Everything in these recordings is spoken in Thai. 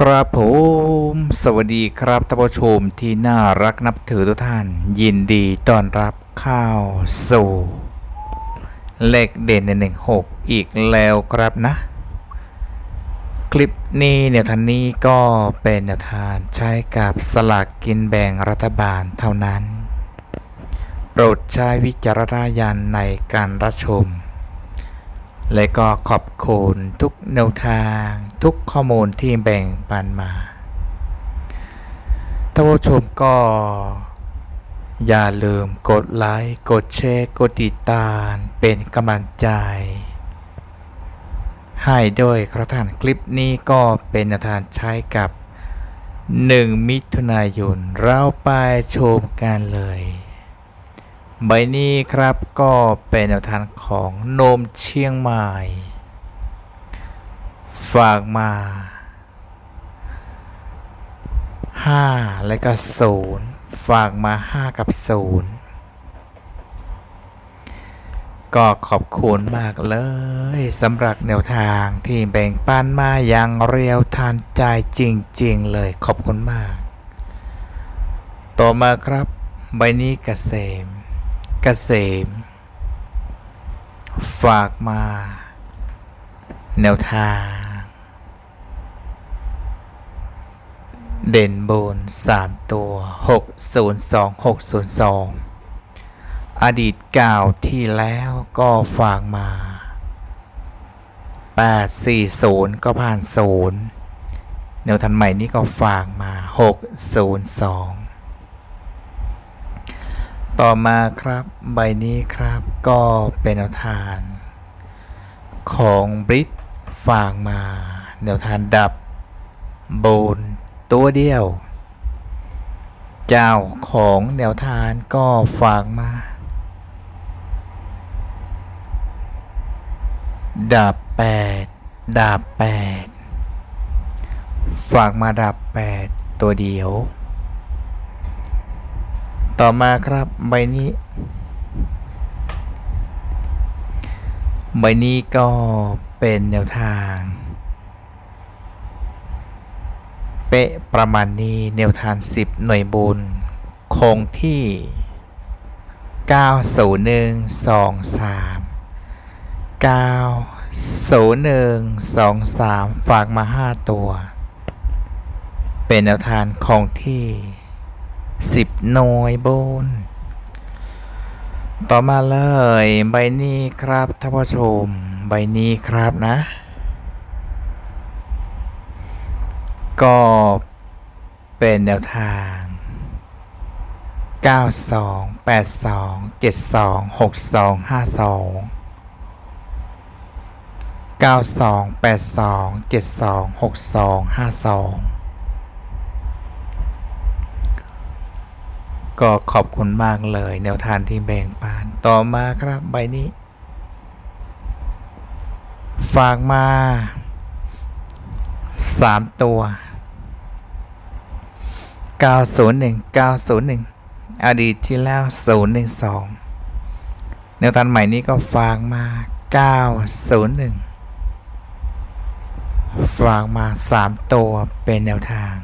ครับผมสวัสดีครับท่านผู้ชมที่น่ารักนับถือทุกท่าน ยินดีต้อนรับเข้าสู่ เลขเด่นในหนึ่งหกอีกแล้วครับนะ คลิปนี้เนี่ยท่านนี้ก็เป็นแนวทางใช้กับสลากกินแบ่งรัฐบาลเท่านั้น โปรดใช้วิจารณญาณในการรับชม และก็ขอบคุณทุกแนวทางทุกข้อมูลที่แบ่งปันมาท่านผู้ชมก็ อย่าลืมกดไลค์ กดแชร์ กดติดตามเป็นกำลังใจ ให้ด้วยครับท่านคลิปนี้ก็เป็นทางใช้กับ 1 มิถุนายน เราไปชมกันเลย ใบนี้ครับก็เป็นแนวทางของโนมเชียงใหม่ ฝากมา 5 และก็ 0 ฝากมา 5 กับ 0 ก็ขอบคุณมากเลยสำหรับแนวทางที่แบ่งปันมาอย่างเรียวทานใจจริง ๆ เลยขอบคุณมาก ต่อมาครับใบนี้เกษม กษม ฝากมา แนวทาง เด่นบน3ตัว 602 602 อดีตเก่าที่แล้วก็ฝากมา 840 ก็ผ่าน0แนวทันใหม่นี้ก็ฝากมา 602 ต่อมาครับใบนี้ครับก็เป็นแนวทานของบริตฝากมา แนวทานดับโบนตัวเดียว เจ้าของแนวทานก็ฝากมาดาบแปดดาบแปดฝากมาดาบแปดตัวเดียว ต่อมาครับใบนี้ ใบนี้ก็เป็นแนวทาง เป๊ะประมาณนี้แนวทาง 10 หน่วยบุญคงที่ 90123 90123 ฝากมา 5 ตัว เป็นแนวทางคงที่ 10หน่วยบน ต่อมาเลย ใบนี้ครับท่านผู้ชม ใบนี้ครับนะ ก็เป็นแนวทาง 92 82 72 62 52 92 82 72 62 52 ก็ขอบคุณมากเลยแนวทางที่แบ่งปันต่อมาครับใบนี้ ฝากมา3ตัว901 901อดีตที่แล้ว012แนวทางใหม่นี้ก็ฝากมา901ฝากมา3ตัวเป็นแนวทาง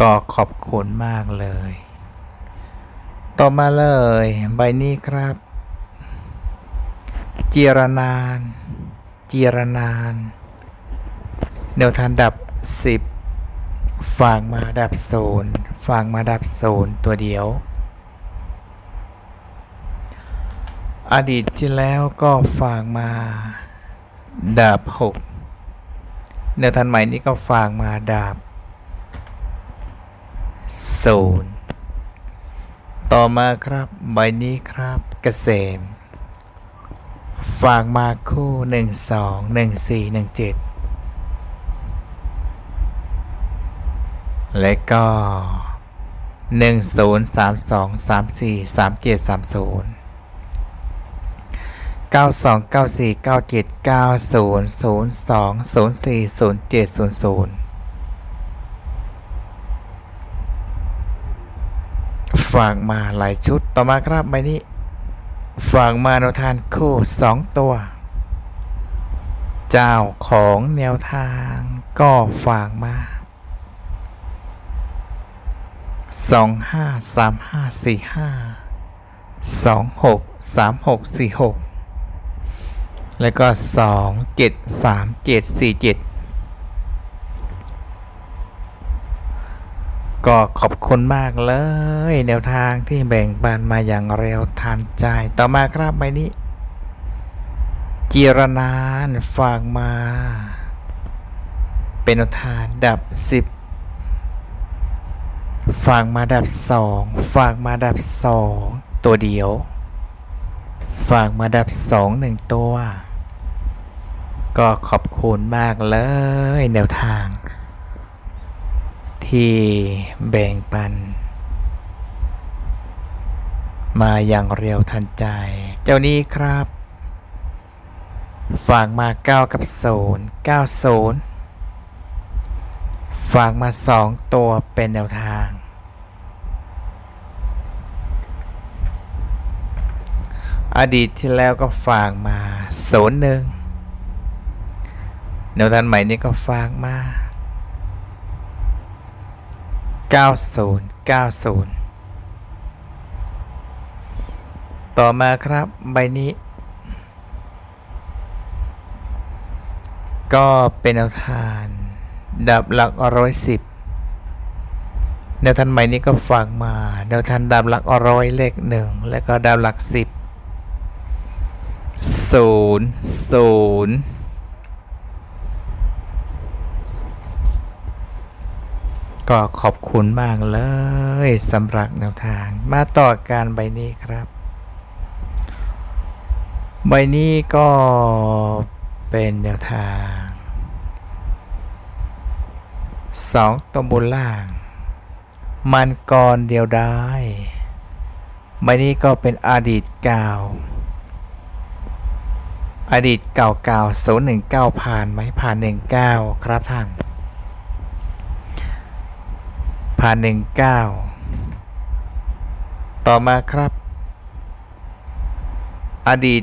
ก็ขอบคุณมากเลย ต่อมาเลย ใบนี้ครับ เจียรนาน เจียรนาน แนวทางดับ 10 ฝากมาดับโซนฝากมาดับโซนตัวเดียว อดีตที่แล้วก็ฝากมาดับ 6 แนวทางใหม่นี้ก็ฝากมาดับ ศูนย์ต่อมาครับใบนี้ครับเกษม ฝากมาคู่หนึ่งสองหนึ่งสี่หนึ่งเจ็ดและก็หนึ่งศูนย์สามสองสามสี่สามเจ็ดสามศูนย์เก้าสองเก้าสี่เก้าเจ็ดเก้าศูนย์ศูนย์สองศูนย์สี่ศูนย์เจ็ดศูนย์ศูนย์ ฝากมาหลายชุดต่อมาครับใบนี้ ฝากมาแนวทางคู่สองตัว เจ้าของแนวทางก็ฝากมา 253545 2636 แล้วก็ 273747 ก็ขอบคุณมากเลย แนวทางที่แบ่งปันมาอย่างเร็วทันใจ ต่อมาครับใบนี้จิรนานฝากมา เป็นทางดับสิบฝากมาดับสองฝากมาดับสองตัวเดียว ฝากมาดับสองหนึ่งตัว ก็ขอบคุณมากเลย แนวทาง ที่แบ่งปัน มาอย่างเร็วทันใจ เจ้านี้ครับ ฝากมา 9 กับ 0 9 0 ฝากมา 2 ตัวเป็นแนวทาง อดีตที่แล้วก็ฝากมา 0 1 แนวทางใหม่นี้ก็ฝากมา 90 90 ต่อมาครับใบนี้ ก็เป็นแนวทางดับหลักร้อยสิบแนวทางใหม่นี้ก็ฝากมา แนวทางดับหลักร้อยเลขหนึ่งแล้วก็ดับหลักสิบศูนย์ศูนย์ ก็ขอบคุณมากเลยสำหรับแนวทาง มาต่อการใบนี้ครับ ใบนี้ก็เป็นแนวทางสองตัวบนล่าง มันกรเดียวได้ใบนี้ก็เป็นอดีตเก่าอดีตเก่าเก่าศูนย์หนึ่งเก้าผ่านไหมผ่านหนึ่งเก้าครับท่าน ผ่านหนึ่งเก้าต่อมาครับ อดีต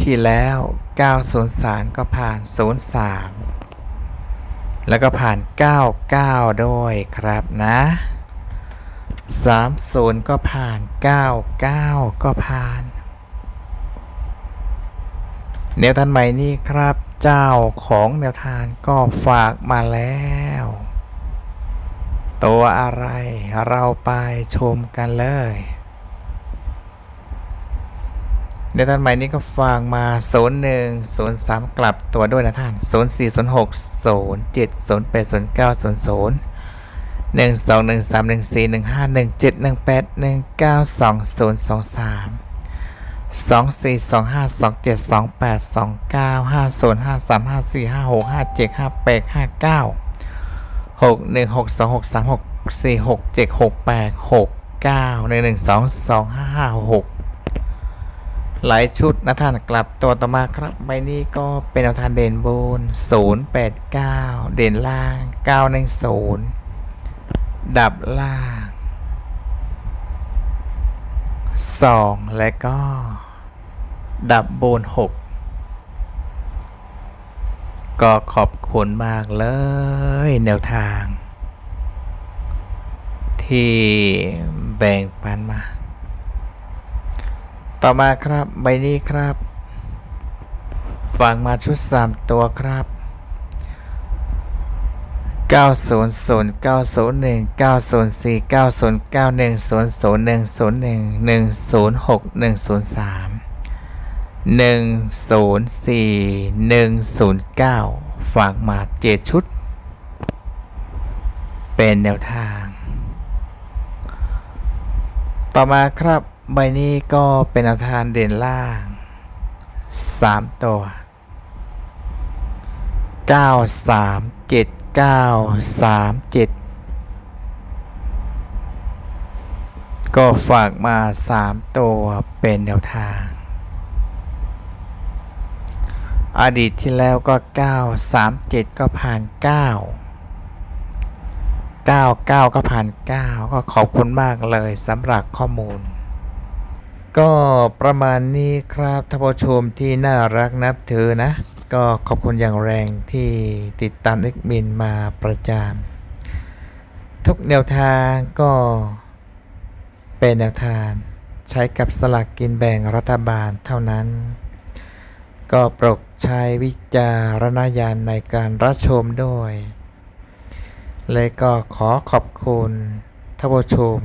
ที่แล้ว 903 ก็ผ่าน 03 แล้วก็ผ่าน 99 ด้วยครับนะ 30 ก็ผ่าน 99 ก็ผ่านแนวทางใหม่นี้ครับ เจ้าของแนวทางก็ฝากมาแล้ว ตัวอะไรเราไปชมกันเลย ในท่านใหม่นี้ก็ฟังมา0 1 0 3 กลับตัวด้วยนะท่าน 0 4 0 6 0 7 0 8 0 9 0 0 1 2 1 3 1 4 1 5 1 7 1 8 1 9 2 0 2 3 2 4 2 5 2 7 2 8 2 9 5 0 5 3 5 4 5 6 5 7 5 8 5 9 หกหนึ่งหกสองหกสามหกสี่หกเจ็ดหกแปดหกเก้าหนึ่งหนึ่งสองสองห้าห้าหกหลายชุดนะท่านกลับตัวต่อมาครับใบนี้ก็เป็นแนวทานเด่นบนศูนย์แปดเก้าเด่นล่างเก้าหนึ่งศูนย์ดับล่างสองและก็ ดับบนหก ก็ขอบคุณมากเลยแนวทาง ที่แบ่งปันมา ต่อมาครับใบนี้ครับฟังมาชุด 3 ตัวครับ 900 901 904 9091 001 01 106 103 104 109 ฝากมาเจ็ดชุด เป็นแนวทาง ต่อมาครับใบนี้ก็เป็นอาทานเด่นล่าง 3 ตัว 9 3 7 9 3 7 ก็ฝากมา 3 ตัวเป็นแนวทาง อดีตที่แล้วก็ 9 3 7 ก็ผ่าน 9 99 ก็ผ่าน 9 ก็ขอบคุณมากเลยสำหรับข้อมูล ก็ประมาณนี้ครับท่านผู้ชมที่น่ารักนับถือนะ ก็ขอบคุณอย่างแรงที่ติดตามเอ็กมินมาประจามทุกแนวทางก็เป็นแนวทางใช้กับสลากกินแบ่งรัฐบาลเท่านั้น ก็โปรดใช้วิจารณญาณในการรับชมด้วย เลยก็ขอขอบคุณท่านผู้ชม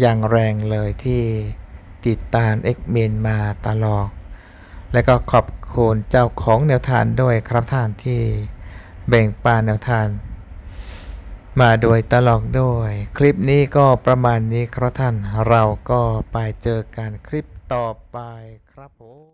อย่างแรงเลยที่ติดตามเอ็กเมนมาตลอด และก็ขอบคุณเจ้าของแนวทางด้วยครับท่านที่แบ่งปันแนวทางมาโดยตลอดด้วย คลิปนี้ก็ประมาณนี้ครับท่านเราก็ไปเจอกันคลิปต่อไปครับผม